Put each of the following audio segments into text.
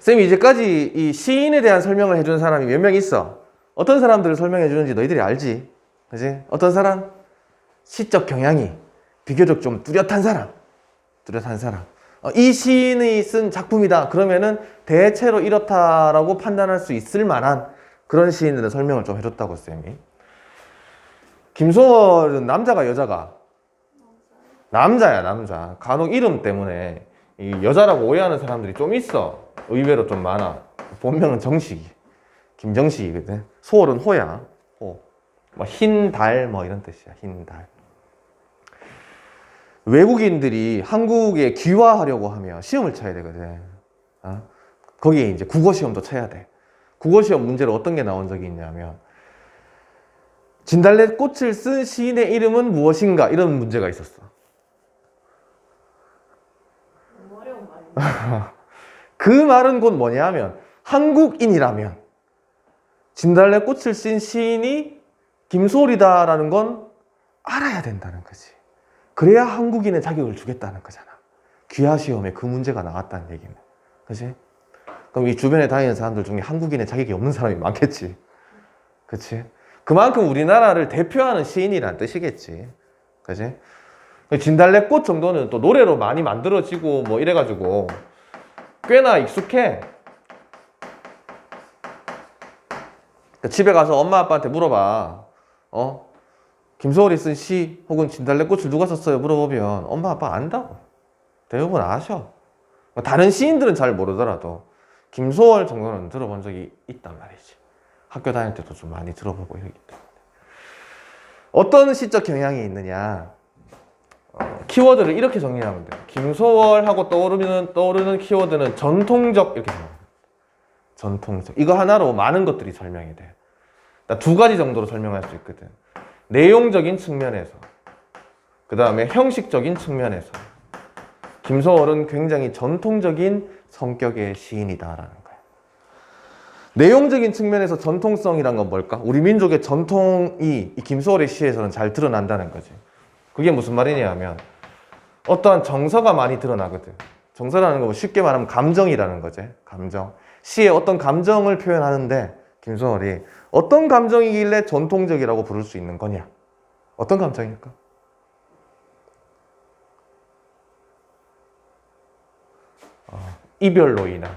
쌤이 이제까지 이 시인에 대한 설명을 해주는 사람이 몇 명 있어? 어떤 사람들을 설명해 주는지 너희들이 알지? 그지? 어떤 사람? 시적 경향이 비교적 좀 뚜렷한 사람. 뚜렷한 사람. 어, 이 시인이 쓴 작품이다. 그러면은 대체로 이렇다라고 판단할 수 있을 만한 그런 시인들의 설명을 좀 해줬다고 쌤이. 김소월은 남자가 여자가? 남자야 남자. 간혹 이름 때문에 이 여자라고 오해하는 사람들이 좀 있어. 의외로 좀 많아. 본명은 정식이. 김정식이거든. 소월은 호야. 호. 뭐 흰 달 뭐 이런 뜻이야. 흰 달. 외국인들이 한국에 귀화하려고 하면 시험을 쳐야 되거든. 어? 거기에 이제 국어 시험도 쳐야 돼. 국어 시험 문제로 어떤 게 나온 적이 있냐면 진달래 꽃을 쓴 시인의 이름은 무엇인가 이런 문제가 있었어. 너무 어려운 말인데. 그 말은 곧 뭐냐면 한국인이라면 진달래 꽃을 쓴 시인이 김소월이다라는 건 알아야 된다는 거지. 그래야 한국인의 자격을 주겠다는 거잖아. 귀화 시험에 그 문제가 나왔다는 얘기는. 그지? 그럼 이 주변에 다니는 사람들 중에 한국인의 자격이 없는 사람이 많겠지. 그치? 그만큼 우리나라를 대표하는 시인이란 뜻이겠지. 그지? 진달래 꽃 정도는 또 노래로 많이 만들어지고 뭐 이래가지고 꽤나 익숙해. 그러니까 집에 가서 엄마 아빠한테 물어봐. 어? 김소월이 쓴 시 혹은 진달래꽃을 누가 썼어요? 물어보면 엄마 아빠 안다고. 대부분 아셔. 다른 시인들은 잘 모르더라도 김소월 정도는 들어본 적이 있단 말이지. 학교 다닐 때도 좀 많이 들어보고 이러기 때문에. 어떤 시적 경향이 있느냐? 어, 키워드를 이렇게 정리하면 돼요. 김소월하고 떠오르는 떠오르는 키워드는 전통적 이렇게 생각합니다. 전통적. 이거 하나로 많은 것들이 설명이 돼. 그러니까 두 가지 정도로 설명할 수 있거든. 내용적인 측면에서, 그 다음에 형식적인 측면에서. 김소월은 굉장히 전통적인 성격의 시인이다라는 거예요. 내용적인 측면에서 전통성이란 건 뭘까? 우리 민족의 전통이 이 김소월의 시에서는 잘 드러난다는 거지. 그게 무슨 말이냐 하면 어떠한 정서가 많이 드러나거든. 정서라는 거 쉽게 말하면 감정이라는 거지. 감정. 시에 어떤 감정을 표현하는데 김소월이 어떤 감정이길래 전통적이라고 부를 수 있는 거냐? 어떤 감정일까? 어, 이별로 인한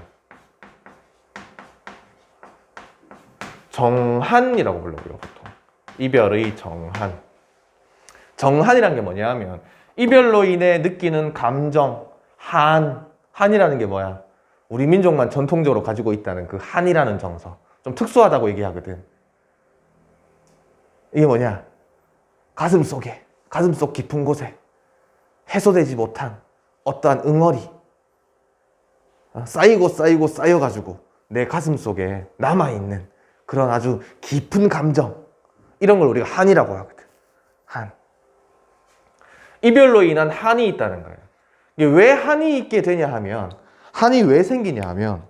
정한이라고 불러요 보통 이별의 정한 정한이란 게 뭐냐 하면 이별로 인해 느끼는 감정 한 한이라는 게 뭐야? 우리 민족만 전통적으로 가지고 있다는 그 한이라는 정서. 좀 특수하다고 얘기하거든. 이게 뭐냐? 가슴 속에 가슴 속 깊은 곳에 해소되지 못한 어떠한 응어리. 어, 쌓이고 쌓이고 쌓여가지고 내 가슴 속에 남아있는 그런 아주 깊은 감정. 이런 걸 우리가 한이라고 하거든. 한 이별로 인한 한이 있다는 거예요 이게 왜 한이 있게 되냐 하면 한이 왜 생기냐 하면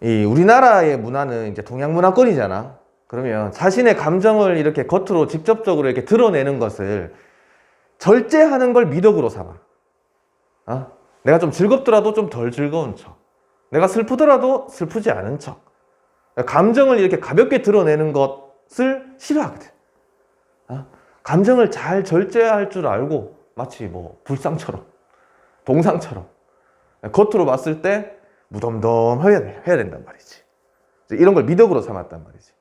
이 우리나라의 문화는 이제 동양 문화권이잖아 그러면 자신의 감정을 이렇게 겉으로 직접적으로 이렇게 드러내는 것을 절제하는 걸 미덕으로 삼아 어? 내가 좀 즐겁더라도 좀 덜 즐거운 척. 내가 슬프더라도 슬프지 않은 척. 감정을 이렇게 가볍게 드러내는 것을 싫어하거든. 어? 감정을 잘 절제할 줄 알고 마치 뭐 불상처럼, 동상처럼 겉으로 봤을 때 무덤덤해야 돼, 해야 된단 말이지. 이런 걸 미덕으로 삼았단 말이지.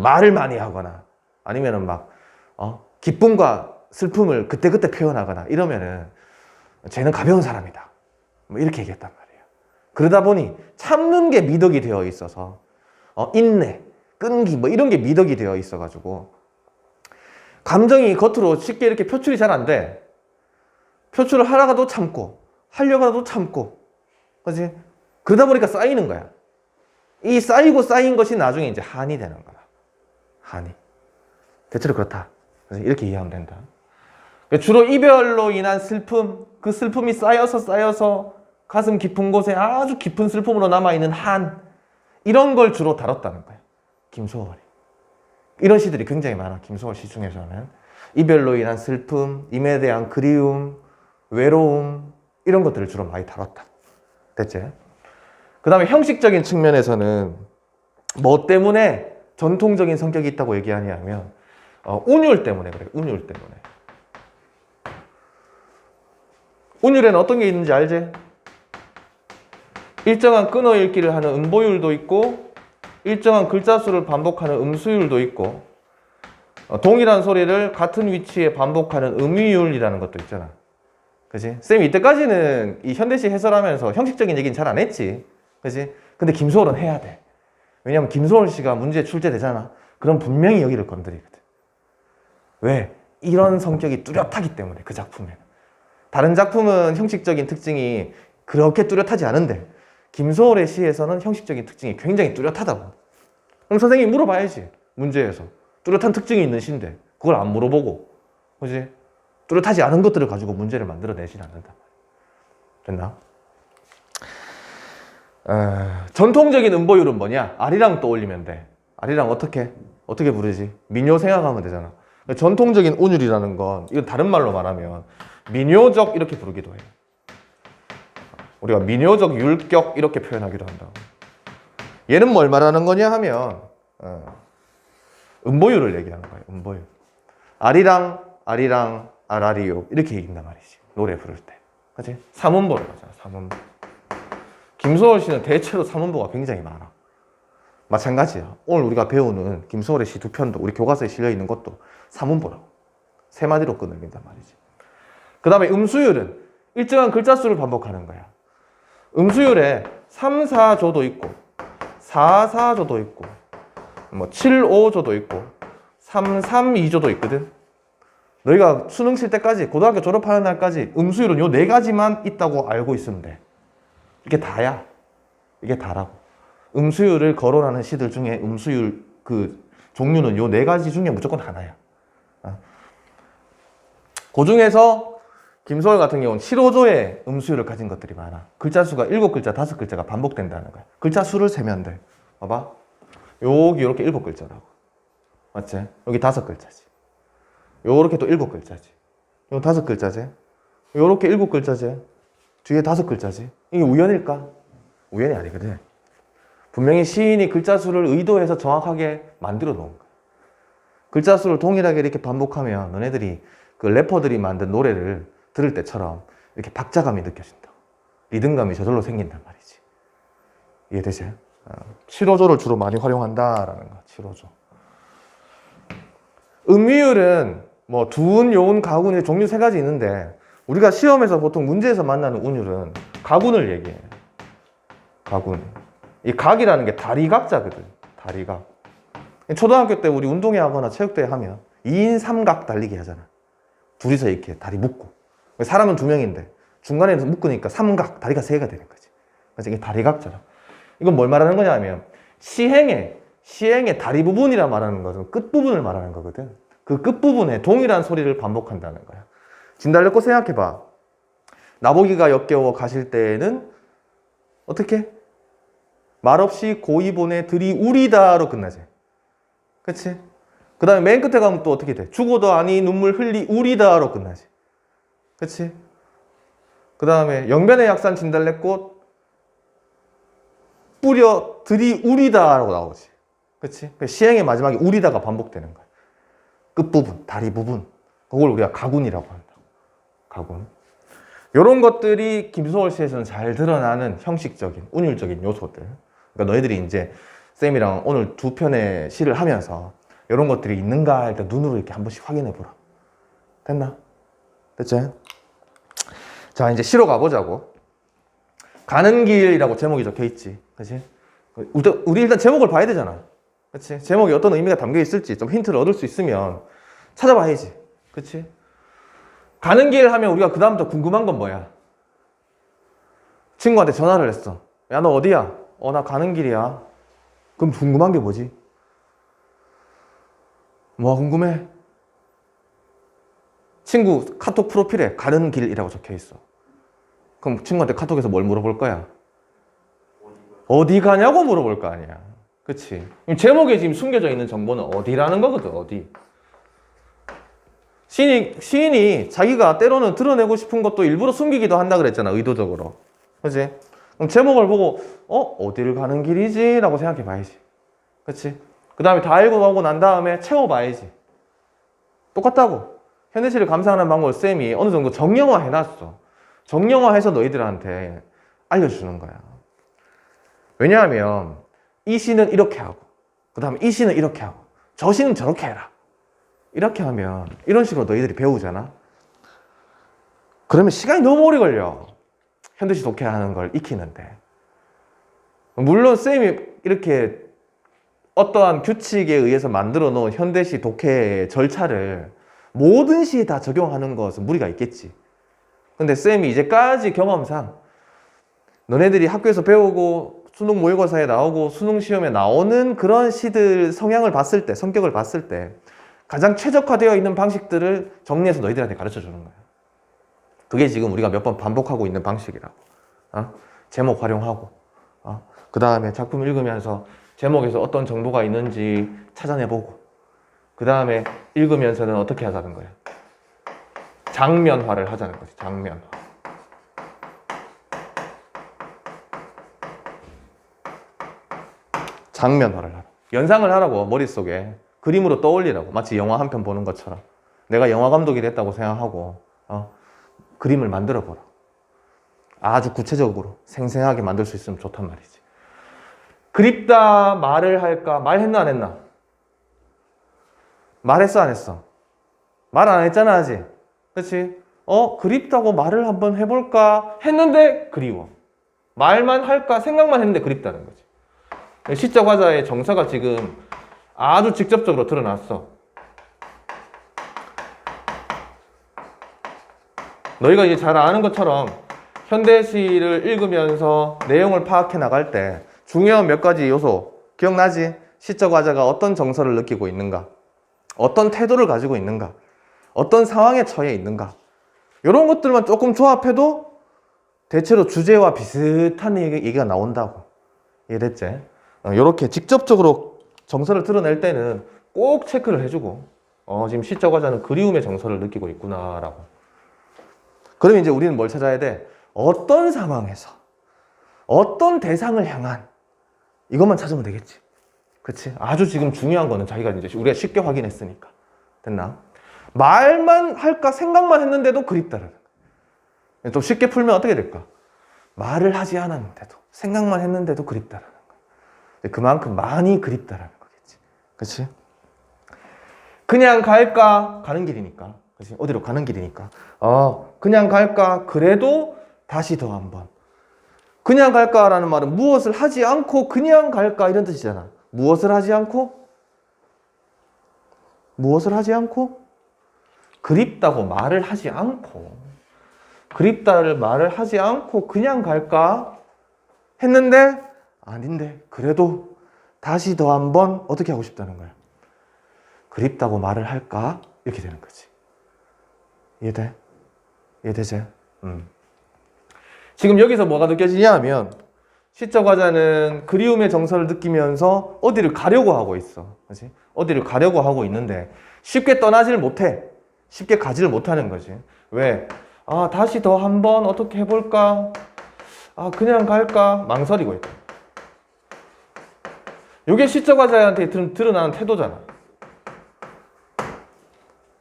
말을 많이 하거나 아니면은 막 어? 기쁨과 슬픔을 그때그때 표현하거나 이러면은 쟤는 가벼운 사람이다. 뭐 이렇게 얘기했단 말이에요. 그러다 보니 참는 게 미덕이 되어 있어서 어, 인내, 끈기 뭐 이런 게 미덕이 되어 있어 가지고 감정이 겉으로 쉽게 이렇게 표출이 잘 안 돼. 표출을 하다가도 참고 하려고 하도 참고 그지? 그러다 보니까 쌓이는 거야. 이 쌓이고 쌓인 것이 나중에 이제 한이 되는 거다. 한이. 대체로 그렇다. 이렇게 이해하면 된다. 주로 이별로 인한 슬픔, 그 슬픔이 쌓여서 쌓여서 가슴 깊은 곳에 아주 깊은 슬픔으로 남아있는 한, 이런 걸 주로 다뤘다는 거예요. 김소월이. 이런 시들이 굉장히 많아, 김소월 시 중에서는. 이별로 인한 슬픔, 임에 대한 그리움, 외로움, 이런 것들을 주로 많이 다뤘다. 됐지? 그 다음에 형식적인 측면에서는 뭐 때문에 전통적인 성격이 있다고 얘기하냐면 어, 운율 때문에 그래 운율 때문에 운율에는 어떤 게 있는지 알지? 일정한 끊어 읽기를 하는 음보율도 있고 일정한 글자 수를 반복하는 음수율도 있고 어, 동일한 소리를 같은 위치에 반복하는 음위율이라는 것도 있잖아. 그지? 쌤이 이때까지는 이 현대시 해설하면서 형식적인 얘기는 잘 안 했지. 그지? 근데 김소월은 해야 돼. 왜냐면 김소월 씨가 문제 출제되잖아. 그럼 분명히 여기를 건드리거든. 왜? 이런 성격이 뚜렷하기 때문에 그 작품에는. 다른 작품은 형식적인 특징이 그렇게 뚜렷하지 않은데 김소월의 시에서는 형식적인 특징이 굉장히 뚜렷하다고. 그럼 선생님이 물어봐야지. 문제에서. 뚜렷한 특징이 있는 시인데 그걸 안 물어보고 그지? 뚜렷하지 않은 것들을 가지고 문제를 만들어내진 않는다. 됐나? 어, 전통적인 음보율은 뭐냐? 아리랑 떠올리면 돼. 아리랑 어떻게? 어떻게 부르지? 민요 생각하면 되잖아. 전통적인 운율이라는 건 이건 다른 말로 말하면 민요적 이렇게 부르기도 해. 우리가 민요적 율격 이렇게 표현하기도 한다. 얘는 뭘 말하는 거냐 하면 어, 음보율을 얘기하는 거예요. 음보율. 아리랑, 아리랑, 아라리요 이렇게 얘기한단 말이지. 노래 부를 때. 그치? 삼음보를 하잖아. 삼음보. 김소월 씨는 대체로 삼음보가 굉장히 많아. 마찬가지야. 오늘 우리가 배우는 김소월의 시 두 편도 우리 교과서에 실려 있는 것도 삼음보라고. 세 마디로 끊어낸단 말이지. 그 다음에 음수율은 일정한 글자 수를 반복하는 거야. 음수율에 3, 4조도 있고, 4, 4조도 있고, 뭐 7, 5조도 있고 3, 3, 2조도 있거든. 너희가 수능 칠 때까지 고등학교 졸업하는 날까지 음수율은 요 네 가지만 있다고 알고 있으면 돼. 이게 다야. 이게 다라고. 음수율을 거론하는 시들 중에 음수율 그 종류는 요 네 가지 중에 무조건 하나야. 어. 그 중에서 김소월 같은 경우는 7호조의 음수율을 가진 것들이 많아. 글자 수가 7글자, 5글자가 반복된다는 거야. 글자 수를 세면 돼. 봐봐. 여기 이렇게 일곱 글자라고. 맞지? 여기 다섯 글자지. 요렇게 또 일곱 글자지. 요 다섯 글자지. 요렇게 일곱 글자지. 뒤에 다섯 글자지. 이게 우연일까? 우연이 아니거든. 분명히 시인이 글자 수를 의도해서 정확하게 만들어 놓은 거야. 글자 수를 동일하게 이렇게 반복하면 너네들이 그 래퍼들이 만든 노래를 들을 때처럼 이렇게 박자감이 느껴진다. 리듬감이 저절로 생긴단 말이지. 이해되지? 7호조를 주로 많이 활용한다라는 거. 7호조. 음위율은 뭐 두운, 요운, 가군 이 종류 세 가지 있는데 우리가 시험에서 보통 문제에서 만나는 운율은 가군을 얘기해. 가군. 이 각이라는 게 다리각자거든. 다리각. 초등학교 때 우리 운동회 하거나 체육대회 하면 2인 3각 달리기 하잖아. 둘이서 이렇게 다리 묶고. 사람은 두 명인데 중간에 묶으니까 삼각, 다리가 세 개가 되는 거지. 그래서 이게 다리각자라. 이건 뭘 말하는 거냐 하면 시행의 시행의 다리 부분이라 말하는 것은 끝 부분을 말하는 거거든. 그 끝 부분에 동일한 소리를 반복한다는 거야. 진달래꽃 생각해 봐. 나보기가 역겨워 가실 때에는 어떻게? 말없이 고이 보내 들이 우리다로 끝나지. 그치? 그 다음에 맨 끝에 가면 또 어떻게 돼? 죽어도 아니 눈물 흘리 우리다로 끝나지. 그치? 그 다음에 영변의 약산 진달래꽃 뿌려 들이 우리다라고 나오지. 그치? 그 시행의 마지막에 우리다가 반복되는 거야. 끝부분, 다리 부분. 그걸 우리가 가군이라고 한다. 가군. 이런 것들이 김소월 시에서는 잘 드러나는 형식적인, 운율적인 요소들. 그러니까 너희들이 이제 쌤이랑 오늘 두 편의 시를 하면서 이런 것들이 있는가 일단 눈으로 이렇게 한 번씩 확인해 보라. 됐나? 됐지? 자, 이제 시로 가보자고. 가는 길이라고 제목이 적혀 있지. 그치? 우리- 일단 제목을 봐야 되잖아. 그치? 제목에 어떤 의미가 담겨 있을지 좀 힌트를 얻을 수 있으면 찾아봐야지. 그치? 가는 길 하면 우리가 그다음부터 궁금한 건 뭐야? 친구한테 전화를 했어. 야, 너 어디야? 어, 나 가는 길이야. 그럼 궁금한 게 뭐지? 뭐가 궁금해? 친구 카톡 프로필에 가는 길이라고 적혀 있어. 그럼 친구한테 카톡에서 뭘 물어볼 거야? 어디 가냐고 물어볼 거 아니야. 그치? 제목에 지금 숨겨져 있는 정보는 어디라는 거거든, 어디. 시인이, 시인이 자기가 때로는 드러내고 싶은 것도 일부러 숨기기도 한다 그랬잖아, 의도적으로. 그치? 그럼 제목을 보고 어 어디를 가는 길이지? 라고 생각해 봐야지. 그렇지? 그 다음에 다 읽어보고 난 다음에 채워봐야지. 똑같다고. 현대시를 감상하는 방법을 쌤이 어느 정도 정형화 해놨어. 정형화해서 너희들한테 알려주는 거야. 왜냐하면 이 시는 이렇게 하고, 그 다음에 이 시는 이렇게 하고, 저 시는 저렇게 해라. 이렇게 하면 이런 식으로 너희들이 배우잖아. 그러면 시간이 너무 오래 걸려. 현대시 독해하는 걸 익히는데. 물론 쌤이 이렇게 어떠한 규칙에 의해서 만들어 놓은 현대시 독해 절차를 모든 시에 다 적용하는 것은 무리가 있겠지. 근데 쌤이 이제까지 경험상 너네들이 학교에서 배우고 수능 모의고사에 나오고 수능 시험에 나오는 그런 시들 성향을 봤을 때, 성격을 봤을 때 가장 최적화되어 있는 방식들을 정리해서 너희들한테 가르쳐 주는 거야. 그게 지금 우리가 몇 번 반복하고 있는 방식이라고. 어? 제목 활용하고, 어? 그 다음에 작품 읽으면서 제목에서 어떤 정보가 있는지 찾아내보고, 그 다음에 읽으면서는 어떻게 하자는 거야? 장면화를 하자는 거지, 장면화. 장면화를 하라. 연상을 하라고, 머릿속에. 그림으로 떠올리라고. 마치 영화 한 편 보는 것처럼. 내가 영화 감독이 됐다고 생각하고, 어? 그림을 만들어 보라. 아주 구체적으로 생생하게 만들 수 있으면 좋단 말이지. 그립다 말을 할까? 말했나 안 했나? 말했어 안 했어? 말 안 했잖아 아직. 그렇지? 어 그립다고 말을 한번 해볼까 했는데 그리워. 말만 할까 생각만 했는데 그립다는 거지. 시적 화자의 정사가 지금 아주 직접적으로 드러났어. 너희가 이제 잘 아는 것처럼 현대시를 읽으면서 내용을 파악해 나갈 때 중요한 몇 가지 요소 기억나지? 시적 화자가 어떤 정서를 느끼고 있는가? 어떤 태도를 가지고 있는가? 어떤 상황에 처해 있는가? 이런 것들만 조금 조합해도 대체로 주제와 비슷한 얘기- 얘기 가 나온다고. 이해됐지? 이렇게 직접적으로 정서를 드러낼 때는 꼭 체크를 해주고, 어, 지금 시적 화자는 그리움의 정서를 느끼고 있구나라고. 그러면 이제 우리는 뭘 찾아야 돼? 어떤 상황에서, 어떤 대상을 향한, 이것만 찾으면 되겠지. 그치? 아주 지금 중요한 거는 자기가 이제 우리가 쉽게 확인했으니까. 됐나? 말만 할까 생각만 했는데도 그립다라는 거야. 좀 쉽게 풀면 어떻게 될까? 말을 하지 않았는데도, 생각만 했는데도 그립다라는 거야. 그만큼 많이 그립다라는 거겠지. 그치? 그냥 갈까? 가는 길이니까. 그치? 어디로 가는 길이니까. 어, 그냥 갈까? 그래도 다시 더 한 번. 그냥 갈까라는 말은 무엇을 하지 않고 그냥 갈까 이런 뜻이잖아. 무엇을 하지 않고? 무엇을 하지 않고? 그립다고 말을 하지 않고. 그립다를 말을 하지 않고 그냥 갈까? 했는데 아닌데 그래도 다시 더 한번 어떻게 하고 싶다는 거야. 그립다고 말을 할까? 이렇게 되는 거지. 이해돼? 이해되지? 음. 지금 여기서 뭐가 느껴지냐 하면 시적 화자는 그리움의 정서를 느끼면서 어디를 가려고 하고 있어. 그지? 어디를 가려고 하고 있는데 쉽게 떠나지를 못해. 쉽게 가지를 못하는 거지. 왜? 아, 다시 더 한번 어떻게 해볼까? 아, 그냥 갈까? 망설이고 있다. 이게 시적 화자한테 드- 드러나는 태도잖아.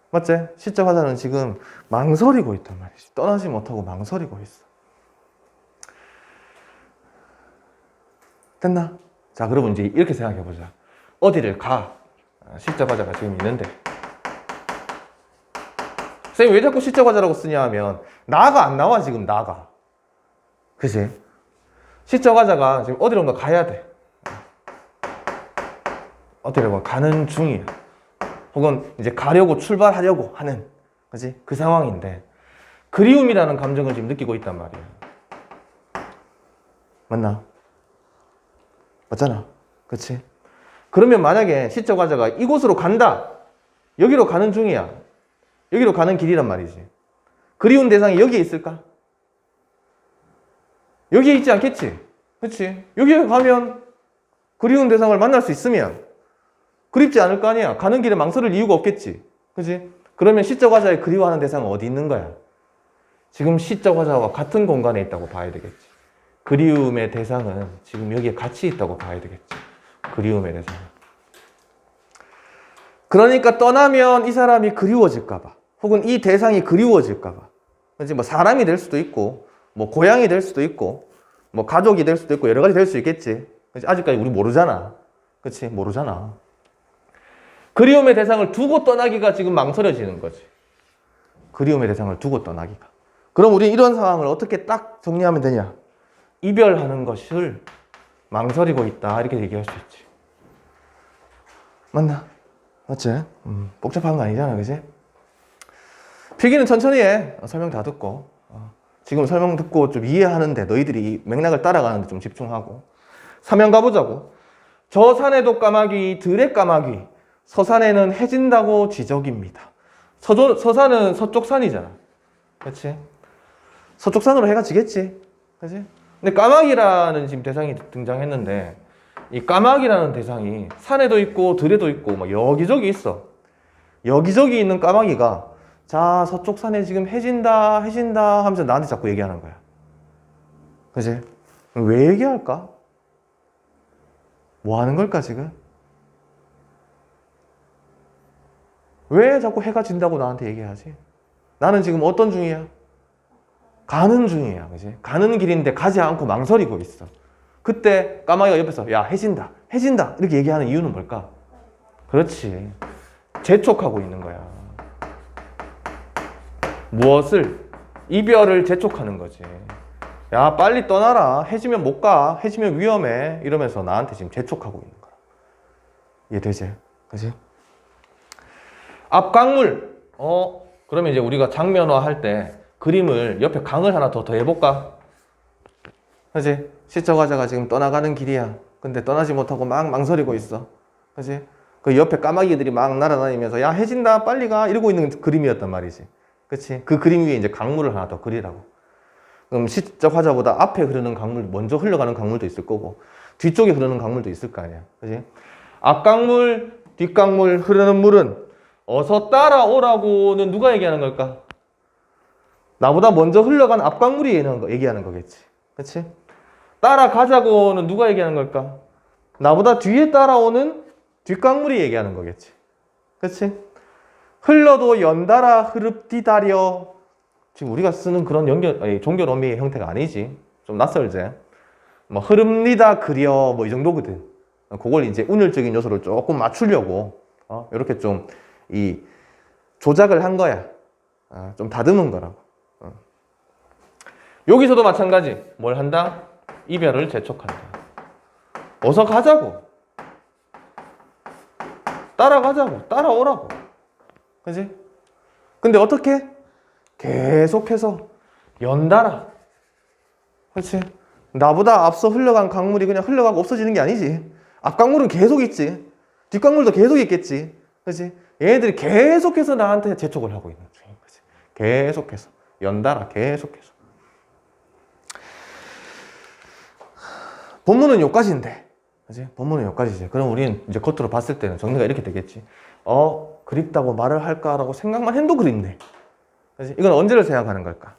맞지? 시적 화자는 지금 망설이고 있단 말이지. 떠나지 못하고 망설이고 있어. 됐나? 자, 그러면 이제 이렇게 생각해 보자. 어디를 가? 아, 시적 화자가 지금 있는데. 선생님 왜 자꾸 시적 화자라고 쓰냐 하면 나가 안 나와 지금 나가. 그지? 시적 화자가 지금 어디론가 가야 돼. 어디론가 가는 중이야. 혹은 이제 가려고 출발하려고 하는 그지? 그 상황인데 그리움이라는 감정을 지금 느끼고 있단 말이야. 맞나? 맞잖아. 그치? 그러면 만약에 시적 화자가 이곳으로 간다. 여기로 가는 중이야. 여기로 가는 길이란 말이지. 그리운 대상이 여기에 있을까? 여기에 있지 않겠지? 그치? 여기에 가면 그리운 대상을 만날 수 있으면 그립지 않을 거 아니야. 가는 길에 망설일 이유가 없겠지. 그치? 그러면 시적 화자의 그리워하는 대상은 어디 있는 거야? 지금 시적 화자와 같은 공간에 있다고 봐야 되겠지. 그리움의 대상은 지금 여기에 같이 있다고 봐야 되겠죠. 그리움의 대상은. 그러니까 떠나면 이 사람이 그리워질까봐, 혹은 이 대상이 그리워질까봐. 그지 뭐 사람이 될 수도 있고, 뭐 고향이 될 수도 있고, 뭐 가족이 될 수도 있고 여러 가지 될 수 있겠지. 아직까지 우리 모르잖아. 그렇지? 모르잖아. 그리움의 대상을 두고 떠나기가 지금 망설여지는 거지. 그리움의 대상을 두고 떠나기가. 그럼 우리 이런 상황을 어떻게 딱 정리하면 되냐? 이별하는 것을 망설이고 있다. 이렇게 얘기할 수 있지. 맞나? 맞지? 음, 복잡한 거 아니잖아. 그지? 필기는 천천히 해. 어, 설명 다 듣고. 어, 지금 설명 듣고 좀 이해하는데 너희들이 이 맥락을 따라가는데 좀 집중하고. 사면 가보자고. 저 산에도 까마귀, 들의 까마귀. 서산에는 해진다고 지적입니다. 서조, 서산은 서쪽 산이잖아. 그렇지? 서쪽 산으로 해가 지겠지. 그렇지? 근데 까마귀라는 지금 대상이 등장했는데 이 까마귀라는 대상이 산에도 있고 들에도 있고 막 여기저기 있어. 여기저기 있는 까마귀가 자 서쪽 산에 지금 해진다 해진다 하면서 나한테 자꾸 얘기하는 거야. 그지? 왜 얘기할까? 뭐 하는 걸까 지금? 왜 자꾸 해가 진다고 나한테 얘기하지? 나는 지금 어떤 중이야? 가는 중이야. 그지? 가는 길인데 가지 않고 망설이고 있어. 그때 까마귀가 옆에서 야 해진다 해진다 이렇게 얘기하는 이유는 뭘까? 그렇지 재촉하고 있는 거야 무엇을 이별을 재촉하는 거지 야 빨리 떠나라 해지면 못 가 해지면 위험해 이러면서 나한테 지금 재촉하고 있는 거야 이해되지? 그지? 앞 강물 어 그러면 이제 우리가 장면화 할 때 그림을 옆에 강을 하나 더 더해볼까? 그지? 시청자가 지금 떠나가는 길이야. 근데 떠나지 못하고 막 망설이고 있어. 그지? 그 옆에 까마귀들이 막 날아다니면서 야 해진다 빨리 가 이러고 있는 그림이었단 말이지. 그치? 그 그림 위에 이제 강물을 하나 더 그리라고. 그럼 시적 화자보다 앞에 흐르는 강물, 먼저 흘러가는 강물도 있을 거고 뒤쪽에 흐르는 강물도 있을 거 아니야. 그지? 앞강물, 뒷강물 흐르는 물은 어서 따라오라고는 누가 얘기하는 걸까? 나보다 먼저 흘러간 앞강물이 얘기하는 거겠지. 그치? 따라가자고는 누가 얘기하는 걸까? 나보다 뒤에 따라오는 뒷강물이 얘기하는 거겠지. 그치? 흘러도 연달아 흐릅디다려. 지금 우리가 쓰는 그런 연결, 아니, 종결 어미의 형태가 아니지. 좀 낯설지. 뭐, 흐릅니다, 그려, 뭐, 이 정도거든. 그걸 이제 운율적인 요소를 조금 맞추려고, 어, 이렇게 좀, 이, 조작을 한 거야. 어, 좀 다듬은 거라고. 어. 여기서도 마찬가지. 뭘 한다? 이별을 재촉한다. 어서 가자고. 따라가자고. 따라오라고. 그지? 근데 어떻게? 계속해서 연달아. 그렇지? 나보다 앞서 흘러간 강물이 그냥 흘러가고 없어지는 게 아니지. 앞 강물은 계속 있지. 뒷 강물도 계속 있겠지. 그렇지? 얘네들이 계속해서 나한테 재촉을 하고 있는 중인 거지. 계속해서. 연달아 계속해서. 본문은 여기까지인데. 그지? 본문은 여기까지지. 그럼 우리는 이제 겉으로 봤을 때는 정리가 이렇게 되겠지. 어, 그립다고 말을 할까라고 생각만 해도 그립네. 그지? 이건 언제를 생각하는 걸까?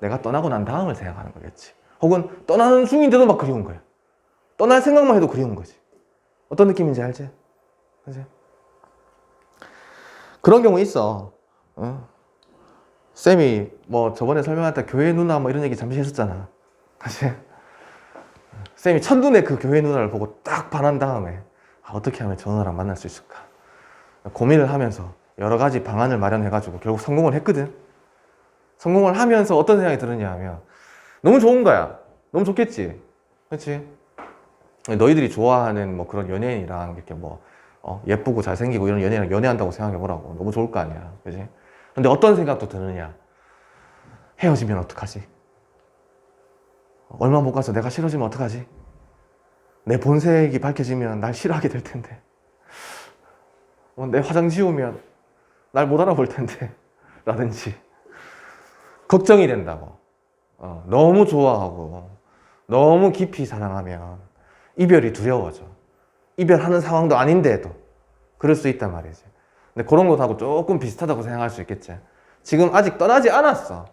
내가 떠나고 난 다음을 생각하는 거겠지. 혹은 떠나는 중인데도 막 그리운 거야. 떠날 생각만 해도 그리운 거지. 어떤 느낌인지 알지? 그지? 그런 경우 있어. 어? 쌤이 뭐 저번에 설명할 때 교회 누나 뭐 이런 얘기 잠시 했었잖아. 사실 쌤이 첫눈에 그 교회 누나를 보고 딱 반한 다음에 아, 어떻게 하면 저 누나랑 만날 수 있을까 고민을 하면서 여러 가지 방안을 마련해가지고 결국 성공을 했거든. 성공을 하면서 어떤 생각이 드느냐 하면 너무 좋은 거야. 너무 좋겠지. 그렇지? 너희들이 좋아하는 뭐 그런 연예인이랑 이렇게 뭐 어, 예쁘고 잘생기고 이런 연예인이랑 연애한다고 생각해 보라고. 너무 좋을 거 아니야. 그지? 근데 어떤 생각도 드느냐? 헤어지면 어떡하지? 얼마 못 가서 내가 싫어지면 어떡하지? 내 본색이 밝혀지면 날 싫어하게 될 텐데. 어, 내 화장 지우면 날 못 알아볼 텐데. 라든지. 걱정이 된다고. 어, 너무 좋아하고, 너무 깊이 사랑하면 이별이 두려워져. 이별하는 상황도 아닌데도. 그럴 수 있단 말이지. 근데 그런 것하고 조금 비슷하다고 생각할 수 있겠지. 지금 아직 떠나지 않았어.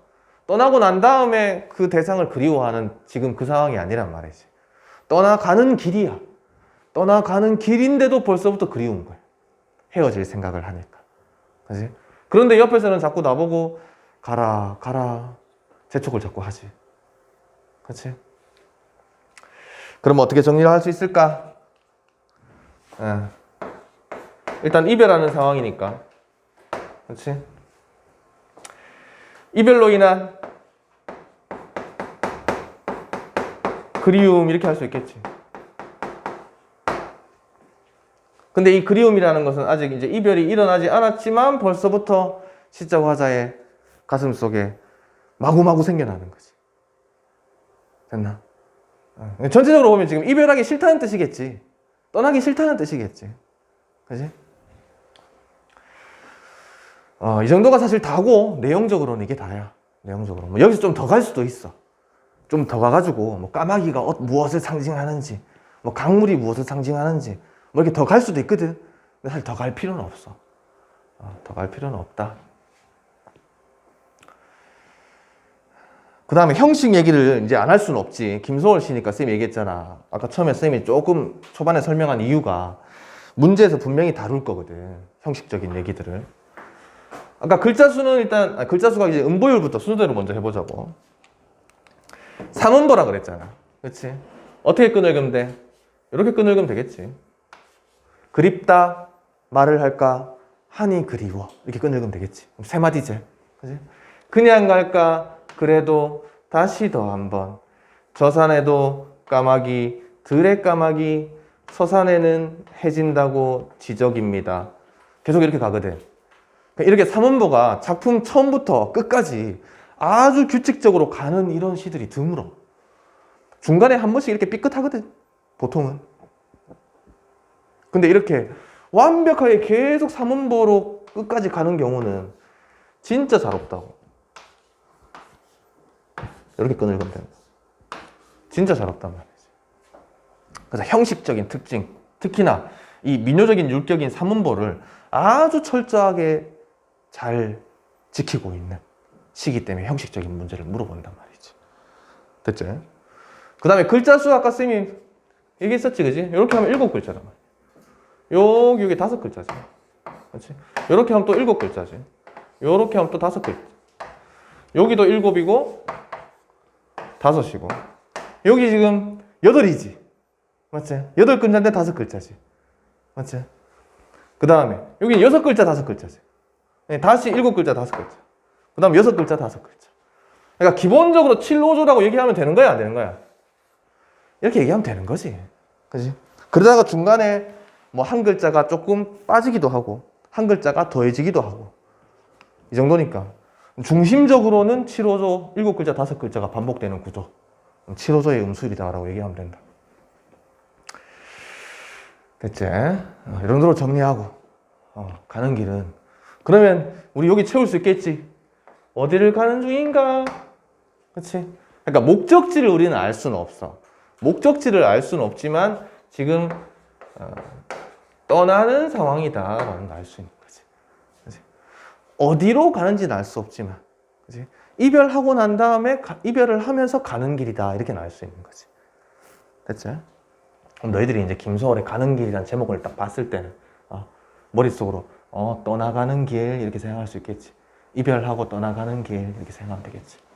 떠나고 난 다음에 그 대상을 그리워하는 지금 그 상황이 아니란 말이지. 떠나가는 길이야. 떠나가는 길인데도 벌써부터 그리운 거야. 헤어질 생각을 하니까. 그지? 그런데 옆에서는 자꾸 나보고 가라, 가라. 재촉을 자꾸 하지. 그치? 그럼 어떻게 정리를 할 수 있을까? 예. 일단 이별하는 상황이니까. 그렇지? 이별로 인한 그리움 이렇게 할 수 있겠지. 근데 이 그리움이라는 것은 아직 이제 이별이 일어나지 않았지만 벌써부터 시작 화자의 가슴 속에 마구마구 생겨나는 거지. 됐나? 어. 전체적으로 보면 지금 이별하기 싫다는 뜻이겠지. 떠나기 싫다는 뜻이겠지. 그지? 어, 이 정도가 사실 다고, 내용적으로는 이게 다야. 내용적으로. 뭐 여기서 좀 더 갈 수도 있어. 좀 더 가가지고, 뭐 까마귀가 어, 무엇을 상징하는지, 뭐 강물이 무엇을 상징하는지, 뭐 이렇게 더 갈 수도 있거든. 근데 사실 더 갈 필요는 없어. 어, 더갈 필요는 없다. 그 다음에 형식 얘기를 이제 안 할 수는 없지. 김소월 씨니까 쌤이 얘기했잖아. 아까 처음에 쌤이 조금 초반에 설명한 이유가 문제에서 분명히 다룰 거거든. 형식적인 얘기들을. 아까 글자 수는 일단, 아, 글자 수가 이제 음보율부터 순서대로 먼저 해보자고. 삼음보라 그랬잖아. 그렇지? 어떻게 끈을그면 돼? 이렇게 끈을그면 되겠지. 그립다, 말을 할까, 하니 그리워. 이렇게 끈을그면 되겠지. 세 마디제. 그지? 그냥 갈까, 그래도 다시 더 한번. 저 산에도 까마귀, 들의 까마귀, 서산에는 해진다고 지적입니다. 계속 이렇게 가거든. 그러니까 이렇게 삼원보가 작품 처음부터 끝까지 아주 규칙적으로 가는 이런 시들이 드물어. 중간에 한 번씩 이렇게 삐끗하거든. 보통은. 근데 이렇게 완벽하게 계속 삼원보로 끝까지 가는 경우는 진짜 잘 없다고. 이렇게 그면 된다. 진짜 잘 없단 말이지. 그래서 형식적인 특징, 특히나 이 민요적인 율격인 삼문보를 아주 철저하게 잘 지키고 있는 시기 때문에 형식적인 문제를 물어본단 말이지. 됐지? 그 다음에 글자 수 아까 쌤이 얘기했었지, 그지? 이렇게 하면 일곱 글자란 말이야. 여기, 여기 다섯 글자지. 그렇지? 이렇게 하면 또 일곱 글자지. 이렇게 하면 또 다섯 글자. 여기도 일곱이고, 다섯이고. 여기 지금 여덟이지. 맞지? 여덟 글자인데 다섯 글자지. 맞지? 그 다음에 여기 여섯 글자 다섯 글자지. 네, 다시 일곱 글자 다섯 글자. 그 다음 여섯 글자 다섯 글자. 그러니까 기본적으로 7호조라고 얘기하면 되는 거야, 안 되는 거야? 이렇게 얘기하면 되는 거지. 그지? 그러다가 중간에 뭐 한 글자가 조금 빠지기도 하고, 한 글자가 더해지기도 하고. 이 정도니까. 중심적으로는 7호조, 일곱 글자, 다섯 글자가 반복되는 구조. 7호조의 음수일이다라고 얘기하면 된다. 됐지? 어, 이 정도로 정리하고, 어, 가는 길은. 그러면 우리 여기 채울 수 있겠지? 어디를 가는 중인가? 그치? 그러니까 목적지를 우리는 알 수는 없어. 목적지를 알 수는 없지만 지금 어, 떠나는 상황이다라는 걸 알 수 있는 거지. 그치? 어디로 가는지는 알 수 없지만, 그치? 이별하고 난 다음에 가- 이별을 하면서 가는 길이다 이렇게는 알수 있는 거지. 됐지? 그럼 너희들이 이제 김소월의 가는 길이라는 제목을 딱 봤을 때는 어, 머릿속으로 어, 떠나가는 길 이렇게 생각할 수 있겠지. 이별하고 떠나가는 길 이렇게 생각하면 되겠지.